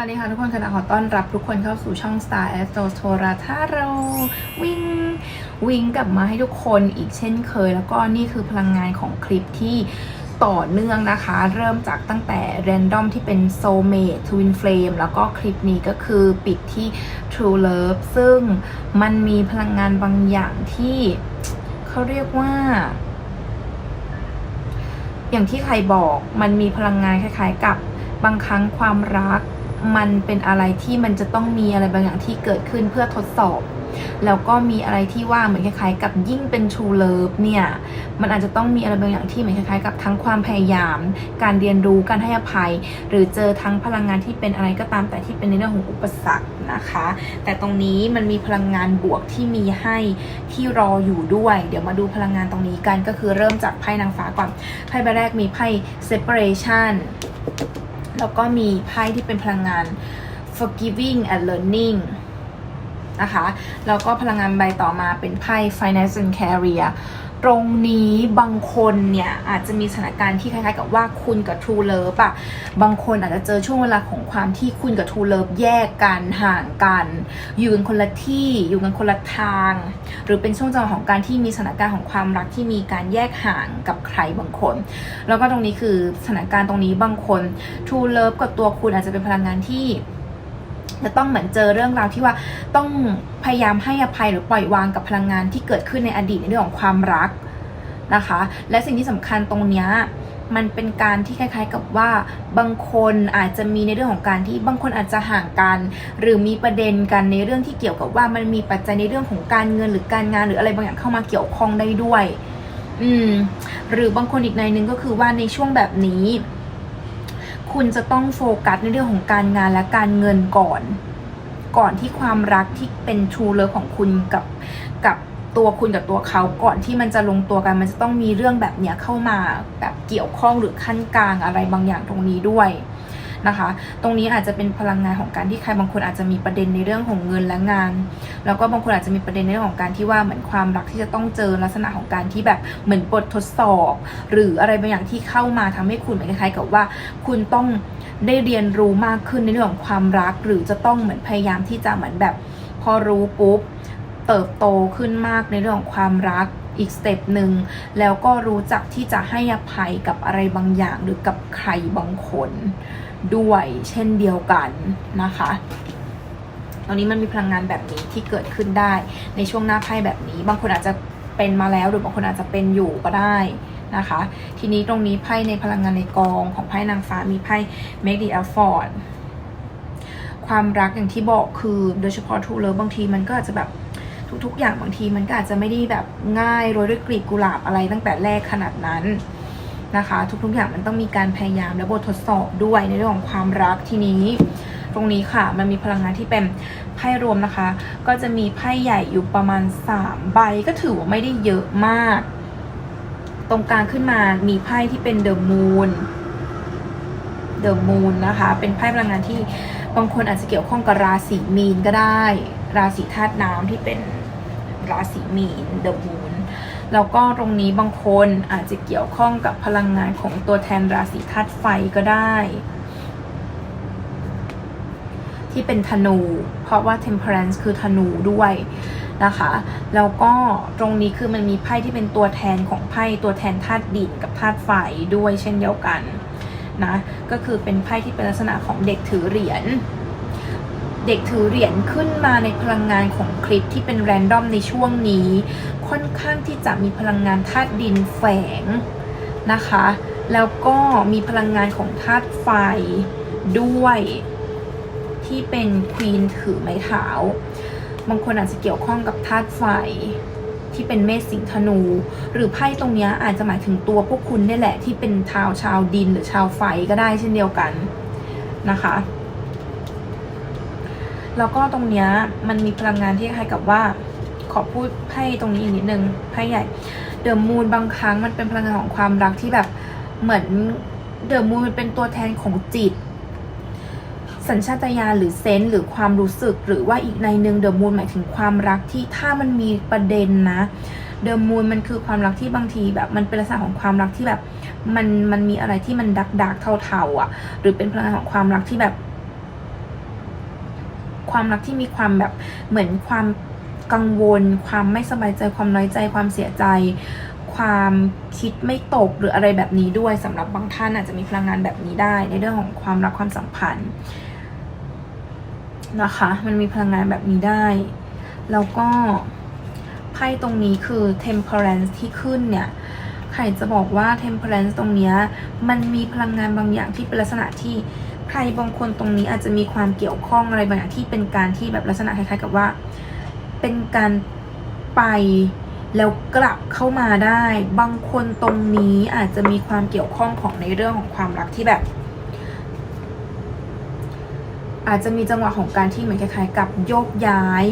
วัสดีค่ะทุกคนค่ะขอต้อนรับทุกคนเข้าสู่ช่อง Star Astro t o r a ถ้าเราวิ่งวิ่งกลับมาให้ทุกคนอีกเช่นเคย แล้วก็นี่คือพลังงานของคลิปที่ต่อเนื่องนะคะ เริ่มจากตั้งแต่ Random ที่เป็น Soulmate Twin Flame แล้วก็คลิปนี้ก็คือปิดที่ True Love ซึ่งมันมีพลังงานบางอย่างที่เขาเรียกว่าอย่างที่ใครบอกมันมีพลังงานคล้ายๆกับบางครั้งความรัก มันเป็นอะไรที่มันจะต้องมีอะไรบางอย่างที่เกิดขึ้นเพื่อทดสอบ แล้วก็มีอะไรที่ว่าเหมือนคล้ายๆ กับยิ่งเป็น True Love เนี่ย มันอาจจะต้องมีอะไรบางอย่างที่เหมือนคล้ายๆ กับทั้งความพยายาม การเรียนรู้การให้อภัย หรือเจอทั้งพลังงานที่เป็นอะไรก็ตามแต่ที่เป็นในเรื่องของอุปสรรคนะคะ แต่ตรงนี้มันมีพลังงานบวกที่มีให้ที่รออยู่ด้วย เดี๋ยวมาดูพลังงานตรงนี้กันก็คือเริ่มจากไพ่นางฟ้าก่อนไพ่ใบแรกมีไพ่ separation แล้วก็มีไพ่ที่เป็นพลังงาน forgiving and learning นะคะ แล้วก็พลังงานใบต่อมาเป็นไพ่ finance and career ตรงนี้บางคนเนี่ยอาจจะมีสถานการณ์ที่คล้ายๆกับว่าคุณกับ True Love อะบางคนอาจจะเจอช่วงเวลาของความที่คุณกับ True Love แยกกันห่างกัน อยู่กันคนละที่อยู่กันคนละทาง หรือเป็นช่วงจังหวะของการที่มีสถานการณ์ของความรักที่มีการแยกห่างกับใครบางคน แล้วก็ตรงนี้คือสถานการณ์ตรงนี้บางคน True Love กับตัวคุณอาจจะเป็นพลังงานที่ จะต้องเหมือนเจอเรื่องราวที่ว่าต้องพยายามให้อภัยหรือปล่อยวางกับพลังงานที่เกิดขึ้นในอดีตในเรื่องของความรักนะคะ และสิ่งที่สำคัญตรงเนี้ยมันเป็นการที่คล้ายๆกับว่าบางคนอาจจะมีในเรื่องของการที่บางคนอาจจะห่างกัน หรือมีประเด็นกันในเรื่องที่เกี่ยวกับว่ามันมีปัจจัยในเรื่องของการเงินหรือการงานหรืออะไรบางอย่างเข้ามาเกี่ยวข้องได้ด้วย อืม หรือบางคนอีกในหนึ่งก็คือว่าในช่วงแบบนี้ คุณจะต้องโฟกัสในเรื่องของการงานและการเงินก่อน ก่อนที่ความรักที่เป็นชูเลิฟของคุณกับกับตัวคุณกับตัวเขาก่อนที่มันจะลงตัวกันมันจะต้องมีเรื่องแบบเนี้ยเข้ามาแบบเกี่ยวข้องหรือขั้นกลางอะไรบางอย่างตรงนี้ด้วย นะคะ ตรงนี้อาจจะเป็นพลังงานของการที่ใครบางคนอาจจะมีประเด็นในเรื่องของเงินและงาน แล้วก็บางคนอาจจะมีประเด็นในเรื่องของการที่ว่าเหมือนความรักที่จะต้องเจอลักษณะของการที่แบบเหมือนบททดสอบ หรืออะไรบางอย่างที่เข้ามาทำให้คุณเหมือนคล้ายๆกับว่า คุณต้องได้เรียนรู้มากขึ้นในเรื่องของความรัก หรือจะต้องเหมือนพยายามที่จะเหมือนแบบพอรู้ปุ๊บเติบโตขึ้นมากในเรื่องของความรักอีกสเต็ปหนึ่งแล้วก็รู้จักที่จะให้อภัยกับอะไรบางอย่างหรือกับใครบางคน ด้วยเช่นเดียวกันนะคะตอนนี้มันมีพลังงานแบบนี้ที่เกิดขึ้นได้ในช่วงหน้าไพ่แบบนี้ บางคนอาจจะเป็นมาแล้วหรือบางคนอาจจะเป็นอยู่ก็ได้นะคะ ทีนี้ตรงนี้ไพ่ในพลังงานในกองของไพ่นางฟ้ามีไพ่ make the effort ความรักอย่างที่บอกคือโดยเฉพาะทูเลิบางทีมันก็อาจจะแบบทุกๆ อย่างบางทีมันก็อาจจะไม่ได้แบบง่ายโรยด้วยกลีบกุหลาบอะไรตั้งแต่แรกขนาดนั้น นะคะ ทุกๆอย่างมันต้องมีการพยายามและบททดสอบด้วยในเรื่องของความรักทีนี้ ตรงนี้ค่ะ มันมีพลังงานที่เป็นไพ่รวมนะคะ ก็จะมีไพ่ใหญ่อยู่ประมาณ 3 ใบก็ถือว่าไม่ได้เยอะมาก ตรงกลางขึ้นมามีไพ่ที่เป็นเดอะมูนเดอะมูนนะคะ เป็นไพ่พลังงานที่บางคนอาจจะเกี่ยวข้องกับราศีมีนก็ได้ ราศีธาตุน้ำที่เป็นราศีมีนเดอะมูน แล้วก็ตรงนี้บางคนอาจจะเกี่ยวข้องกับพลังงานของตัวแทนราศีธาตุไฟก็ได้ ที่เป็นธนู เพราะว่า temperance คือธนูด้วยนะคะแล้วก็ตรงนี้คือมันมีไพ่ที่เป็นตัวแทนของไพ่ตัวแทนธาตุดินกับธาตุไฟด้วยเช่นเดียวกันนะก็คือเป็นไพ่ที่เป็นลักษณะของเด็กถือเหรียญ เด็กถือเหรียญขึ้นมาในพลังงานของคลิปที่เป็นแรนดอมในช่วงนี้ ค่อนข้างที่จะมีพลังงานธาตุดินแฝงนะคะ แล้วก็มีพลังงานของธาตุไฟด้วย ที่เป็นควีนถือไม้เท้าบางคนอาจจะเกี่ยวข้องกับธาตุไฟที่เป็นเมษสิงห์ธนู หรือไพ่ตรงนี้อาจจะหมายถึงตัวพวกคุณนี่แหละที่เป็นชาวชาวดินหรือชาวไฟก็ได้เช่นเดียวกันนะคะ แล้วก็ตรงเนี้ยมันมีพลังงานที่คล้ายกับว่า ขอพูดไพ่ตรงนี้อีกนิดนึงไพ่ใหญ่เดอะมูนบางครั้งมันเป็นพลังงานของความรักที่แบบเหมือนเดอะมูนมันเป็นตัวแทนของจิต สัญชาตญาณหรือเซนส์หรือความรู้สึก หรือว่าอีกในหนึ่งเดอะมูนหมายถึงความรักที่ถ้ามันมีประเด็นนะเดอะมูนมันคือความรักที่บางทีแบบมันเป็นลักษณะของความรักที่แบบมันมันมีอะไรที่มันดักดักเทาๆอะ หรือเป็นพลังงานของความรักที่แบบ ความรักที่มีความแบบเหมือนความกังวล ความไม่สบายใจความน้อยใจ ความเสียใจ ความคิดไม่ตกหรืออะไรแบบนี้ด้วยสำหรับบางท่านอาจจะมีพลังงานแบบนี้ได้ ในเรื่องของความรักความสัมพันธ์นะคะ มันมีพลังงานแบบนี้ได้ แล้วก็ไพ่ตรงนี้คือ temperance ที่ขึ้นเนี่ยใครจะบอกว่า temperance ตรงเนี้ยมันมีพลังงานบางอย่างที่เป็นลักษณะที่ ใครบางคนตรงนี้อาจจะมีความเกี่ยวข้องอะไรบางอย่างที่เป็นการที่แบบลักษณะคล้ายๆกับว่า เป็นการไปแล้วกลับเข้ามาได้ บางคนตรงนี้อาจจะมีความเกี่ยวข้องของในเรื่องของความรักที่แบบ อาจจะมีจังหวะของการที่เหมือนคล้ายๆ กับโยกย้าย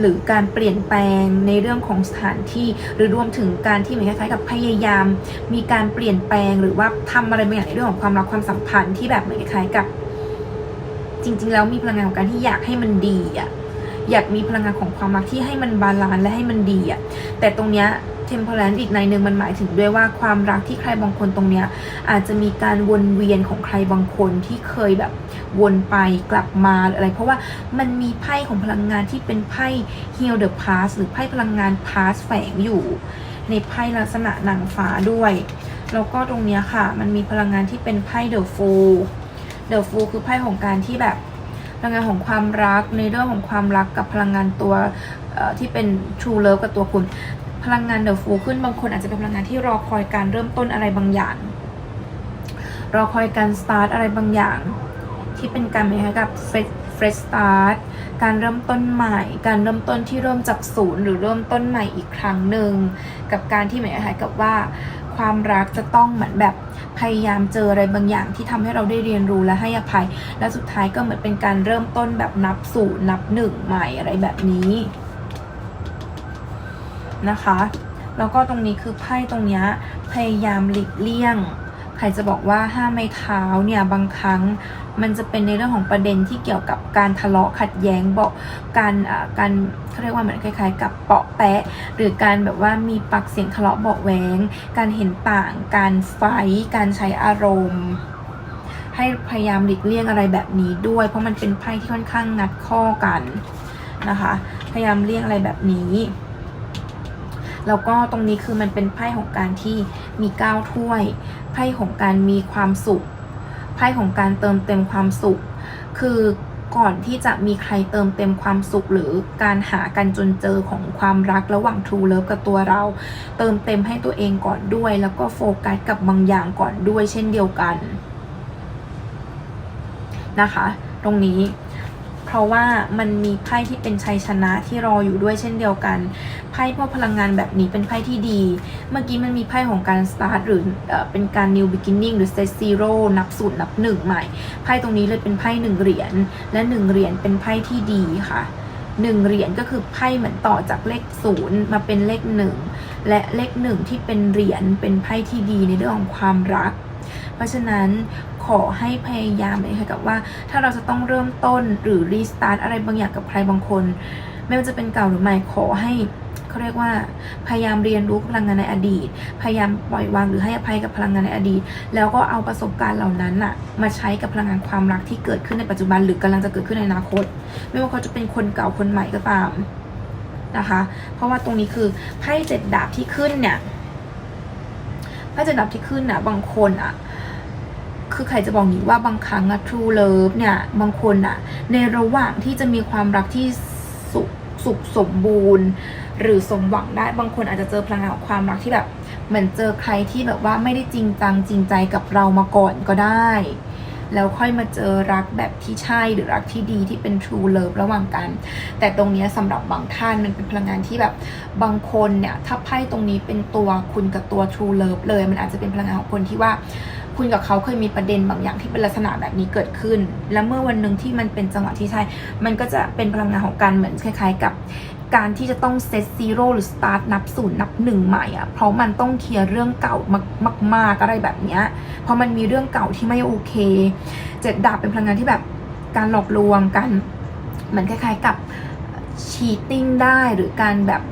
หรือการเปลี่ยนแปลงในเรื่องของสถานที่ หรือรวมถึงการที่เหมือนคล้ายๆ กับพยายาม มีการเปลี่ยนแปลงหรือว่าทำอะไรบางอย่างในเรื่องของความรักความสัมพันธ์ที่แบบเหมือนคล้ายๆกับ จริง ๆ แล้วมีพลังงานของการที่อยากให้มันดีอะ อยากมีพลังงานของความรักที่ให้มันบาลานซ์และให้มันดีอะแต่ตรงเนี้ย temperance อีกในหนึ่งมันหมายถึงด้วยว่าความรักที่ใครบางคนตรงเนี้ยอาจจะมีการวนเวียนของใครบางคนที่เคยแบบวนไปกลับมาออะไร เพราะว่ามันมีไพ่ของพลังงานที่เป็นไพ่ heal the past หรือไพ่พลังงาน past แฝงอยู่ในไพ่ลักษณะนางฟ้าด้วย แล้วก็ตรงเนี้ยค่ะ มันมีพลังงานที่เป็นไพ่ the fool the fool คือไพ่ของการที่แบบ พลังงานของความรักในเรื่องของความรักกับพลังงานตัวที่เป็น true love กับตัวคุณ พลังงาน the fool ขึ้นบางคนอาจจะเป็นพลังงานที่รอคอยการเริ่มต้นอะไรบางอย่าง รอคอยการ start อะไรบางอย่าง ที่เป็นการเหมือนกับ fresh fresh start การเริ่มต้นใหม่ การเริ่มต้นที่เริ่มจากศูนย์หรือเริ่มต้นใหม่อีกครั้งหนึ่งกับการที่เหมือนกับว่าความรักจะต้องเหมือนแบบ พยายามเจออะไรบางอย่างที่ทำให้เราได้เรียนรู้และให้อภัย และสุดท้ายก็เหมือนเป็นการเริ่มต้นแบบนับศูนย์นับหนึ่งใหม่อะไรแบบนี้นะคะ แล้วก็ตรงนี้คือไพ่ตรงนี้พยายามหลีกเลี่ยง ครจะบอกว่าห้ามไม้เท้าเนี่ยบางครั้งมันจะเป็นในเรื่องของประเด็นที่เกี่ยวกับการทะเลาะขัดแย้งเบอการอ่าการเขาเรียกว่าเหมือนคล้ายๆ กับเปาะแปะ หรือการแบบว่ามีปากเสียงทะเลาะเบาะแวงการเห็นต่าง การไฟการใช้อารมณ์ ให้พยายามหลีกเลี่ยงอะไรแบบนี้ด้วย เพราะมันเป็นไพ่ที่ค่อนข้างงัดข้อกันนะคะ พยายามเลี่ยงอะไรแบบนี้แล้วก็ตรงนี้คือมันเป็นไพ่ของการที่มีเก้าถ้วย ไพ่ของการมีความสุข ไพ่ของการเติมเต็มความสุข คือก่อนที่จะมีใครเติมเต็มความสุข หรือการหากันจนเจอของความรักระหว่าง True Love กับตัวเรา เติมเต็มให้ตัวเองก่อนด้วย แล้วก็โฟกัสกับบางอย่างก่อนด้วย เช่นเดียวกันนะคะ ตรงนี้ เพราะว่ามันมีไพ่ที่เป็นชัยชนะที่รออยู่ด้วยเช่นเดียวกัน ไพ่พวกพลังงานแบบนี้เป็นไพ่ที่ดี เมื่อกี้มันมีไพ่ของการ start หรือเออเป็นการ new beginning หรือ set zero นับศูนย์นับหนึ่งใหม่ ไพ่ตรงนี้เลยเป็นไพ่หนึ่งเหรียญ และหนึ่งเหรียญเป็นไพ่ที่ดีค่ะหนึ่งเหรียญก็คือไพ่เหมือนต่อจากเลขศูนย์มาเป็นเลขหนึ่งและเลขหนึ่งที่เป็นเหรียญเป็นไพ่ที่ดีในเรื่องของความรัก เพราะฉะนั้นขอให้พยายามเลยค่ะกับว่า ถ้าเราจะต้องเริ่มต้นหรือรีสตาร์ทอะไรบางอย่างกับใครบางคน ไม่ว่าจะเป็นเก่าหรือใหม่ขอให้ เขาเรียกว่า พยายามเรียนรู้พลังงานในอดีต พยายามปล่อยวางหรือให้อภัยกับพลังงานในอดีต แล้วก็เอาประสบการณ์เหล่านั้นน่ะมาใช้กับพลังงานความรักที่เกิดขึ้นในปัจจุบันหรือกำลังจะเกิดขึ้นในอนาคต ไม่ว่าเขาจะเป็นคนเก่าคนใหม่ก็ตามนะคะ เพราะว่าตรงนี้คือไพ่เจ็ดดาบที่ขึ้นเนี่ยไพ่เจ็ดดาบที่ขึ้นน่ะ บางคนอะคือใครจะบอกนี้ว่าบางครั้งอะ true love เนี่ย บางคนอะในระหว่างที่จะมีความรักที่สุขสุขสมบูรณ์ หรือสมหวังได้บางคนอาจจะเจอพลังงานของความรักที่แบบเหมือนเจอใครที่แบบว่าไม่ได้จริงจังจริงใจกับเรามาก่อนก็ได้ แล้วค่อยมาเจอรักแบบที่ใช่หรือรักที่ดีที่เป็น true love ระหว่างกัน แต่ตรงนี้ยสำหรับบางท่านมันเป็นพลังงานที่แบบบางคนเนี่ยถ้าไพ่ตรงนี้เป็นตัวคุณกับตัว true love เลย มันอาจจะเป็นพลังงานของคนที่ว่าคุณกับเขาเคยมีประเด็นบางอย่างที่เป็นลักษณะแบบนี้เกิดขึ้น และเมื่อวันหนึ่งที่มันเป็นจังหวะที่ใช่ มันก็จะเป็นพลังงานของการเหมือนคล้าย ๆ กับ การที่จะต้องเซตซีโร่หรือสตาร์ทนับศูนย์นับหนึ่งใหม่อะเพราะมันต้องเคลียร์เรื่องเก่ามากๆอะไรแบบเนี้ยเพราะมันมีเรื่องเก่าที่ไม่โอเคเจ็ดดาบเป็นพลังงานที่แบบการหลอกลวงกันเหมือนคล้ายๆกับชีตติ้งได้หรือการแบบ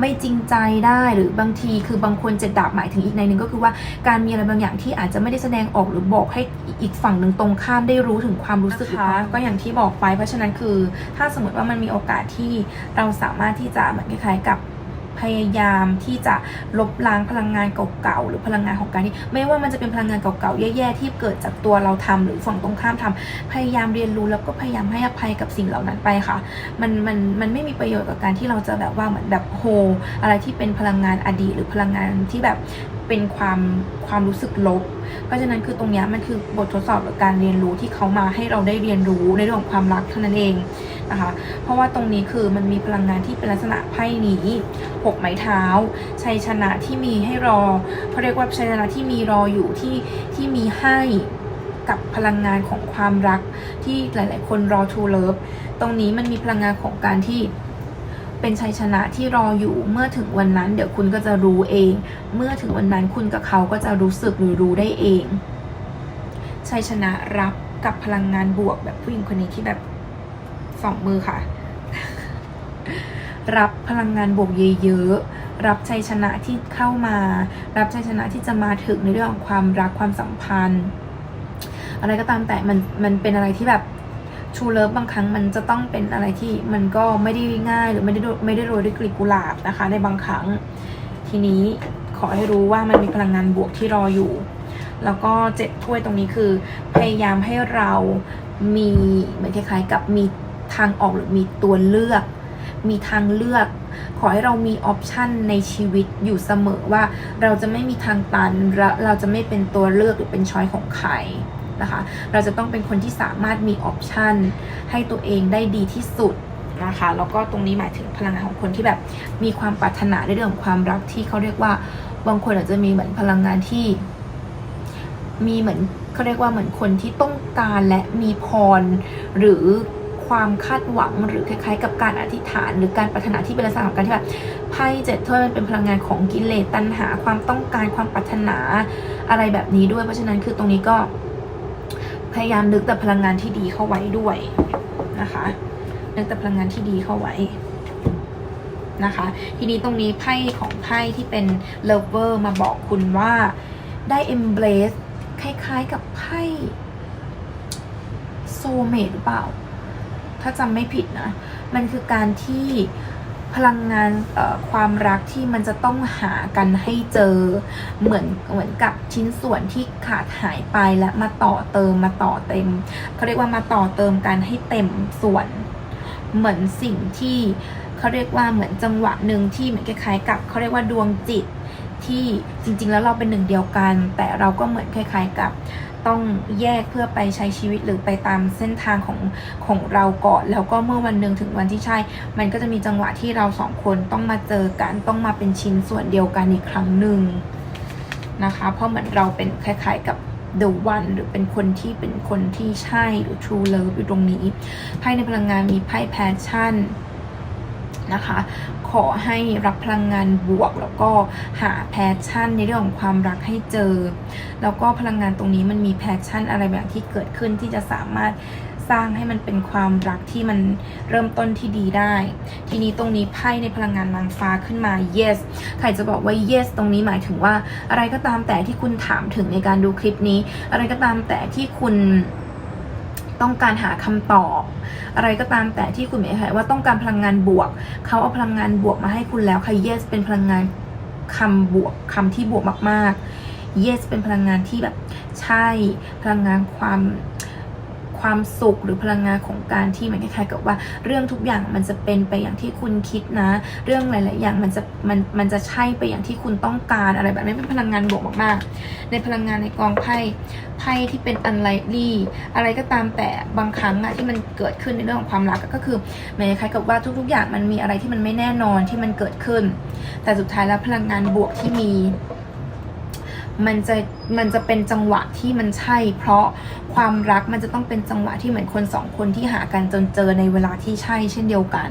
ไม่จริงใจได้หรือบางทีคือบางคนเจ็ดดาบหมายถึงอีกในหนึ่งก็คือว่าการมีอะไรบางอย่างที่อาจจะไม่ได้แสดงออกหรือบอกให้อีกฝั่งหนึ่งตรงข้ามได้รู้ถึงความรู้สึกนะคะก็อย่างที่บอกไปเพราะฉะนั้นคือ ถ้าสมมติว่ามันมีโอกาสที่เราสามารถที่จะเหมือนคล้ายๆกับ พยายามที่จะลบล้างพลังงานเก่าๆหรือพลังงานของการที่ไม่ว่ามันจะเป็นพลังงานเก่าๆแย่ๆที่เกิดจากตัวเราทำหรือฝั่งตรงข้ามทำพยายามเรียนรู้แล้วก็พยายามให้อภัยกับสิ่งเหล่านั้นไปค่ะ มันมันมันไม่มีประโยชน์กับการที่เราจะแบบว่าเหมือนแบบโฮอะไรที่เป็นพลังงานอดีตหรือพลังงานที่แบบเป็นความความรู้สึกลบ เพราะฉะนั้นคือตรงนี้มันคือบททดสอบหรือการเรียนรู้ที่เขามาให้เราได้เรียนรู้ในเรื่องของความรักเท่านั้นเอง นะคะ เพราะว่าตรงนี้คือมันมีพลังงานที่เป็นลักษณะไพ่นี้หกไม้เท้า ชัยชนะที่มีให้รอเขาเรียกว่าชัยชนะที่มีรออยู่ที่ที่มีให้กับพลังงานของความรักที่หลาย ๆ คนรอ true love ตรงนี้มันมีพลังงานของการที่เป็นชัยชนะที่รออยู่เมื่อถึงวันนั้น เดี๋ยวคุณก็จะรู้เอง เมื่อถึงวันนั้นคุณกับเขาก็จะรู้สึกหรือรู้ได้เองชัยชนะรับกับพลังงานบวกแบบผู้หญิงคนนี้ที่แบบ สองมือค่ะ รับพลังงานบวกเยอะๆ รับชัยชนะที่เข้ามา รับชัยชนะที่จะมาถึงในเรื่องของความรักความสัมพันธ์ อะไรก็ตามแต่มันมันเป็นอะไรที่แบบชูเลิฟบางครั้งมันจะต้องเป็นอะไรที่มันก็ไม่ได้ง่ายหรือไม่ได้ไม่ได้โรยด้วยกลีบกุหลาบนะคะ ในบางครั้ง ทีนี้ขอให้รู้ว่ามันมีพลังงานบวกที่รออยู่ แล้วก็เจ็ดถ้วยตรงนี้คือ พยายามให้เรามีเหมือนคล้ายๆกับมี ทางออกหรือมีตัวเลือก มีทางเลือก ขอให้เรามีออปชันในชีวิตอยู่เสมอว่าเราจะไม่มีทางตัน เราจะไม่เป็นตัวเลือกหรือเป็นช้อยของใครนะคะเราจะต้องเป็นคนที่สามารถมีออปชันให้ตัวเองได้ดีที่สุดนะคะแล้วก็ตรงนี้หมายถึงพลังงานของคนที่แบบมีความปรารถนาในเรื่องของความรักที่เขาเรียกว่าบางคนอาจจะมีเหมือนพลังงานที่ มีเหมือนเขาเรียกว่าเหมือนคนที่ต้องการและมีพรหรือ ความคาดหวังหรือคล้ายๆ กับการอธิษฐาน หรือการปรารถนาที่เป็นลักษณะของการที่แบบไพ่เจ็ดถ้วยมันเป็นพลังงานของกิเลสตัณหาความต้องการความปรารถนาอะไรแบบนี้ด้วย เพราะฉะนั้นคือตรงนี้ก็พยายามนึกแต่พลังงานที่ดีเข้าไว้ด้วยนะคะนึกแต่พลังงานที่ดีเข้าไว้นะคะ ทีนี้ตรงนี้ไพ่ของไพ่ที่เป็น lover มาบอกคุณว่าได้ embrace คล้ายๆกับไพ่โซเมดหรือเปล่า ถ้าจำไม่ผิดนะ มันคือการที่พลังงานความรักที่มันจะต้องหากันให้เจอเหมือนเหมือนกับชิ้นส่วนที่ขาดหายไปและมาต่อเติมมาต่อเต็มเขาเรียกว่ามาต่อเติมกันให้เต็มส่วน เหมือนสิ่งที่เขาเรียกว่าเหมือนจังหวะหนึ่งที่เหมือนคล้ายๆกับเขาเรียกว่าดวงจิตที่จริง ๆ แล้วเราเป็นหนึ่งเดียวกัน แต่เราก็เหมือนคล้าย ๆกับ ต้องแยกเพื่อไปใช้ชีวิตหรือไปตามเส้นทางของของเราก่อน แล้วก็เมื่อวันหนึ่งถึงวันที่ใช่ มันก็จะมีจังหวะที่เราสองคนต้องมาเจอกันต้องมาเป็นชิ้นส่วนเดียวกันอีกครั้งหนึ่งนะคะ เพราะเหมือนเราเป็นคล้ายๆกับ the one หรือเป็นคนที่เป็นคนที่ใช่หรือ true love อยู่ตรงนี้ไพ่ในพลังงานมีไพ่ passion นะคะ อให้รับพลังงานบวก แล้วก็หาแพชชั่นในเรื่องของความรักให้เจอ แล้วก็พลังงานตรงนี้มันมีแพชชั่นอะไรแบบที่เกิดขึ้นที่จะสามารถสร้างให้มันเป็นความรักที่มันเริ่มต้นที่ดีได้ ทีนี้ตรงนี้ไพ่ในพลังงานนางฟ้าขึ้นมา yes ใครจะบอกว่า yes ตรงนี้หมายถึงว่า อะไรก็ตามแต่ที่คุณถามถึงในการดูคลิปนี้ อะไรก็ตามแต่ที่คุณ ต้องการหาคำตอบ อะไรก็ตามแต่ที่คุณหมายว่าต้องการพลังงานบวก เขาเอาพลังงานบวกมาให้คุณแล้วค่ะ yes เป็นพลังงานคำบวกคำที่บวกมากๆ yes เป็นพลังงานที่แบบใช่พลังงานความ ความสุขหรือพลังงานของการที่มันคล้ายๆกับว่าเรื่องทุกอย่างมันจะเป็นไปอย่างที่คุณคิดนะ เรื่องหลายๆอย่างมันจะมันมันจะใช่ไปอย่างที่คุณต้องการอะไรแบบนี้เป็นพลังงานบวกมากๆ ในพลังงานในกองไพ่ไพ่ที่เป็น unlikely อะไรก็ตามแต่บางครั้งอะที่มันเกิดขึ้นในเรื่องของความรักก็คือหมายคล้ายกับว่าทุก ๆ อย่างมันมีอะไรที่มันไม่แน่นอนที่มันเกิดขึ้น แต่สุดท้ายแล้วพลังงานบวกที่มี มันจะมันจะเป็นจังหวะที่มันใช่ เพราะความรักมันจะต้องเป็นจังหวะที่เหมือนคนสองคนที่หากันจนเจอในเวลาที่ใช่เช่นเดียวกัน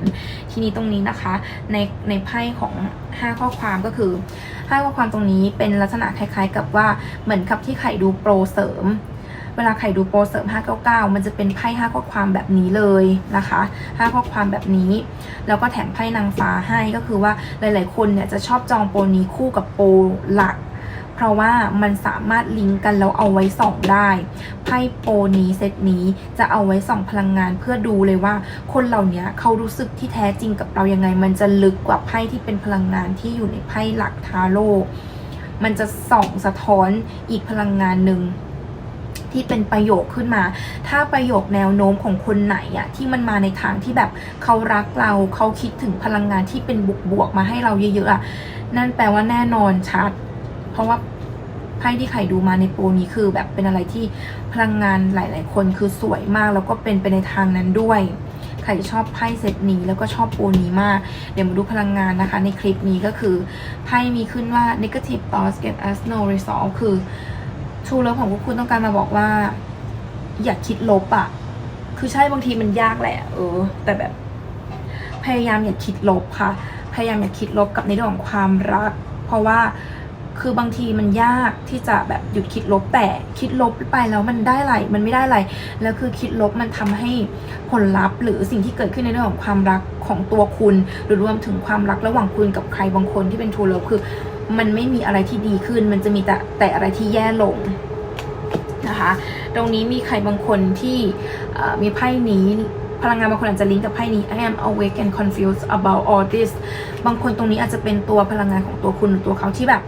ทีนี้ตรงนี้นะคะ ในในไพ่ของ 5 ข้อความก็คือ 5 ข้อความตรงนี้เป็นลักษณะคล้ายๆ กับว่าเหมือนกับที่ไข่ดูโปรเสริมเวลาใครดูโปรเสริม 599 มันจะเป็นไพ่ 5 ข้อความแบบนี้เลยนะคะ 5 ข้อความแบบนี้ แล้วก็แถมไพ่นางฟ้าให้ก็คือว่าหลาย ๆ คนเนี่ยจะชอบจองโปรนี้คู่กับโปรหลัก เพราะว่ามันสามารถลิงก์กันแล้วเอาไว้ส่องได้ ไพ่โปนี้เซตนี้จะเอาไว้ส่องพลังงานเพื่อดูเลยว่า คนเหล่านี้เขารู้สึกที่แท้จริงกับเรายังไง มันจะลึกกว่าไพ่ที่เป็นพลังงานที่อยู่ในไพ่หลักทาโร่ มันจะส่องสะท้อนอีกพลังงานหนึ่งที่เป็นประโยคขึ้นมา ถ้าประโยคแนวโน้มของคนไหนอะที่มันมาในทางที่แบบเขารักเราเขาคิดถึงพลังงานที่เป็นบวกๆมาให้เราเยอะๆอะนั่นแปลว่าแน่นอนชัด เพราะว่าไพ่ที่ไข่ดูมาในโปรนี้คือ แบบเป็นอะไรที่พลังงานหลาย ๆ คนคือสวยมากแล้วก็เป็นไปในทางนั้นด้วยใครชอบไพ่เซตนี้แล้วก็ชอบโปรนี้มาก เดี๋ยวมาดูพลังงานนะคะ ในคลิปนี้ก็คือไพ่มีขึ้นว่า negative thoughts get us no resolve คือ True Love ของพวกคุณต้องการมาบอกว่า อย่าคิดลบอะคือใช่บางทีมันยากแหละ เออ แต่แบบ พยายามอย่าคิดลบค่ะ พยายามอย่าคิดลบกับในเรื่องของความรัก เพราะว่า คือบางทีมันยากที่จะแบบหยุดคิดลบแต่คิดลบไปแล้วมันได้อะไรมันไม่ได้อะไรแล้วคือคิดลบมันทำให้ผลลัพธ์ หรือสิ่งที่เกิดขึ้นในเรื่องของความรักของตัวคุณ หรือรวมถึงความรักระหว่างคุณกับใครบางคนที่เป็นทูลบคือ มันไม่มีอะไรที่ดีขึ้น มันจะมีแต่แต่อะไรที่แย่ลงนะคะตรงนี้มีใครบางคนที่มีไพ่นี้พลังงานบางคนอาจจะลิงก์กับไพ่นี้ I am awake and confused about all this บางคนตรงนี้อาจจะเป็นตัวพลังงานของตัวคุณหรือตัวเขาที่แบบ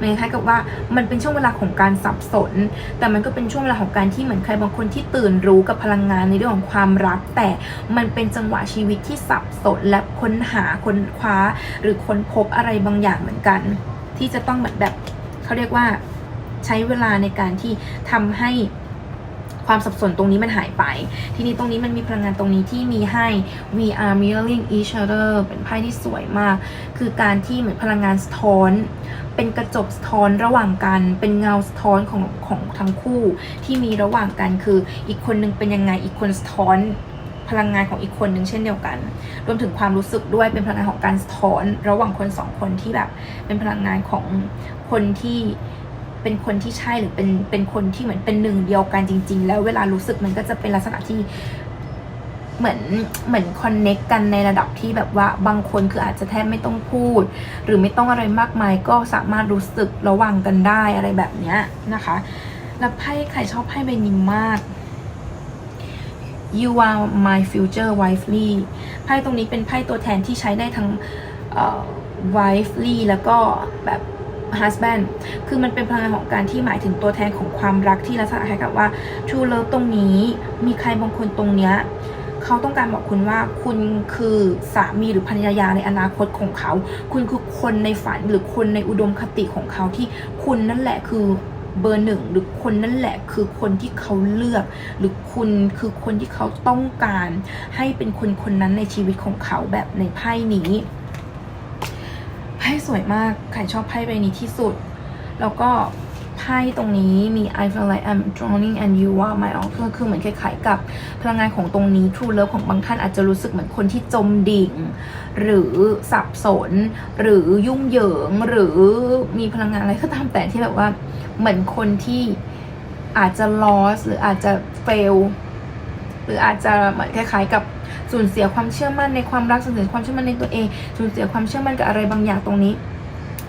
มันคล้ายกับว่ามันเป็นช่วงเวลาของการสับสน แต่มันก็เป็นช่วงเวลาของการที่เหมือนใครบางคนที่ตื่นรู้กับพลังงานในเรื่องของความรัก แต่มันเป็นจังหวะชีวิตที่สับสนและค้นหาค้นคว้า หรือค้นพบอะไรบางอย่างเหมือนกัน ที่จะต้องเหมือนแบบเขาเรียกว่าใช้เวลาในการที่ทำให้ ความสับสนตรงนี้มันหายไป ทีนี้ตรงนี้มันมีพลังงานตรงนี้ที่มีให้ we are mirroring each other เป็นไพ่ที่สวยมาก คือการที่เหมือนพลังงานสะท้อน เป็นกระจกสะท้อนระหว่างกัน เป็นเงาสะท้อนของของทั้งคู่ที่มีระหว่างกัน คืออีกคนนึงเป็นยังไง อีกคนสะท้อนพลังงานของอีกคนนึงเช่นเดียวกัน รวมถึงความรู้สึกด้วยเป็นพลังงานของการสะท้อน ระหว่างคนสองคนที่แบบเป็นพลังงานของคนที่ เป็นคนที่ใช่หรือเป็นเป็นคนที่เหมือนเป็นหนึ่งเดียวกันจริง ๆ แล้วเวลารู้สึกมันก็จะเป็นลักษณะที่เหมือนเหมือนคอนเน็กกันในระดับที่แบบว่าบางคนคืออาจจะแทบไม่ต้องพูด หรือไม่ต้องอะไรมากมายก็สามารถรู้สึกระว่างกันได้อะไรแบบเนี้ยนะคะ แล้วไพ่ใครชอบไพ่ใบนี้มาก you are my future wifely ไพ่ตรงนี้เป็นไพ่ตัวแทนที่ใช้ได้ทั้ง wifely แล้วก็แบบ husband คือมันเป็นพลังงานของการที่หมายถึงตัวแทนของความรักที่ลักษณะคล้ายกับว่า true love ตรงนี้ มีใครบางคนตรงเนี้ยเขาต้องการบอกคุณว่าคุณคือสามีหรือภรรยาในอนาคตของเขา คุณคือคนในฝันหรือคนในอุดมคติของเขาที่คุณนั่นแหละคือเบอร์หนึ่งหรือคนนั่นแหละคือคนที่เขาเลือก หรือคุณคือคนที่เขาต้องการ ให้เป็นคนคนนั้นในชีวิตของเขาแบบในไพ่นี้ ไพ่สวยมากใครชอบไพ่ใบนี้ที่สุด แล้วก็ไพ่ตรงนี้มี I feel like I'm drowning and you are my all ก็คือเหมือนคล้ายๆกับพลังงานของตรงนี้ True Love ของบางท่านอาจจะรู้สึกเหมือนคนที่จมดิ่ง หรือสับสน หรือยุ่งเหยิง หรือมีพลังงานอะไรก็ตามแต่ที่แบบว่าเหมือนคนที่อาจจะ loss หรืออาจจะ fail หรืออาจจะเหมือนคล้ายๆกับ สูญเสียความเชื่อมั่นในความรักสูญเสียความเชื่อมั่นในตัวเองสูญเสียความเชื่อมั่นกับอะไรบางอย่างตรงนี้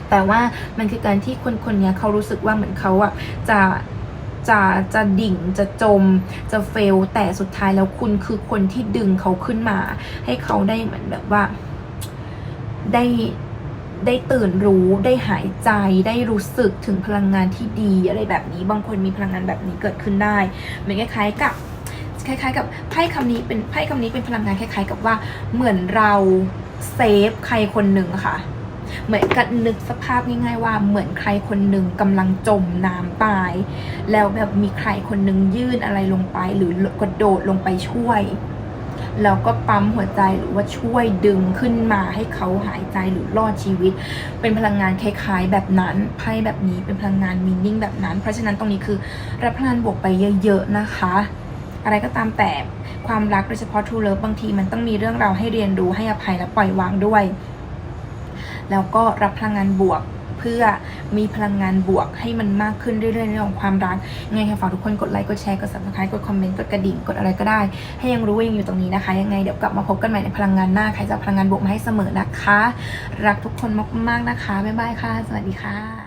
แต่ว่ามันคือการที่คนคนนี้เขารู้สึกว่าเหมือนเขาอะจะจะจะดิ่งจะจมจะเฟล แต่สุดท้ายแล้วคุณคือคนที่ดึงเขาขึ้นมา ให้เขาได้เหมือนแบบว่าได้ได้ตื่นรู้ได้หายใจได้รู้สึกถึงพลังงานที่ดีอะไรแบบนี้ บางคนมีพลังงานแบบนี้เกิดขึ้นได้เหมือนคล้ายๆกับ คล้ายๆ กับไพ่คำนี้เป็นไพ่คำนี้เป็นพลังงานคล้าย ๆ กับว่าเหมือนเราเซฟใครคนหนึ่งค่ะ เหมือนกับนึกสภาพง่ายๆว่าเหมือนใครคนหนึ่งกำลังจมน้ำตาย แล้วแบบมีใครคนหนึ่งยื่นอะไรลงไป หรือกระโดดลงไปช่วยแล้วก็ปั๊มหัวใจหรือว่าช่วยดึงขึ้นมาให้เขาหายใจหรือรอดชีวิต เป็นพลังงานคล้ายๆ แบบนั้นไพ่แบบนี้เป็นพลังงานมีนิ่งแบบนั้น เพราะฉะนั้นตรงนี้คือรับพลังงานบวกไปเยอะ ๆ นะคะ อะไรก็ตามแต่ความรักโดยเฉพาะ True Love บางทีมันต้องมีเรื่องราวให้เรียนรู้ให้อภัยและปล่อยวางด้วย แล้วก็รับพลังงานบวกเพื่อมีพลังงานบวกให้มันมากขึ้นเรื่อยๆในเรื่องของความรักยังไงค่ะฝากทุกคนกดไลค์กดแชร์กด subscribe กดคอมเมนต์กดกระดิ่งกดอะไรก็ได้ ให้ยังรู้ว่ายังอยู่ตรงนี้นะคะ ยังไงเดี๋ยวกลับมาพบกันใหม่ในพลังงานหน้าใครจะพลังงานบวกมาให้เสมอนะคะ รักทุกคนมากๆนะคะบ๊ายบายค่ะ สวัสดีค่ะ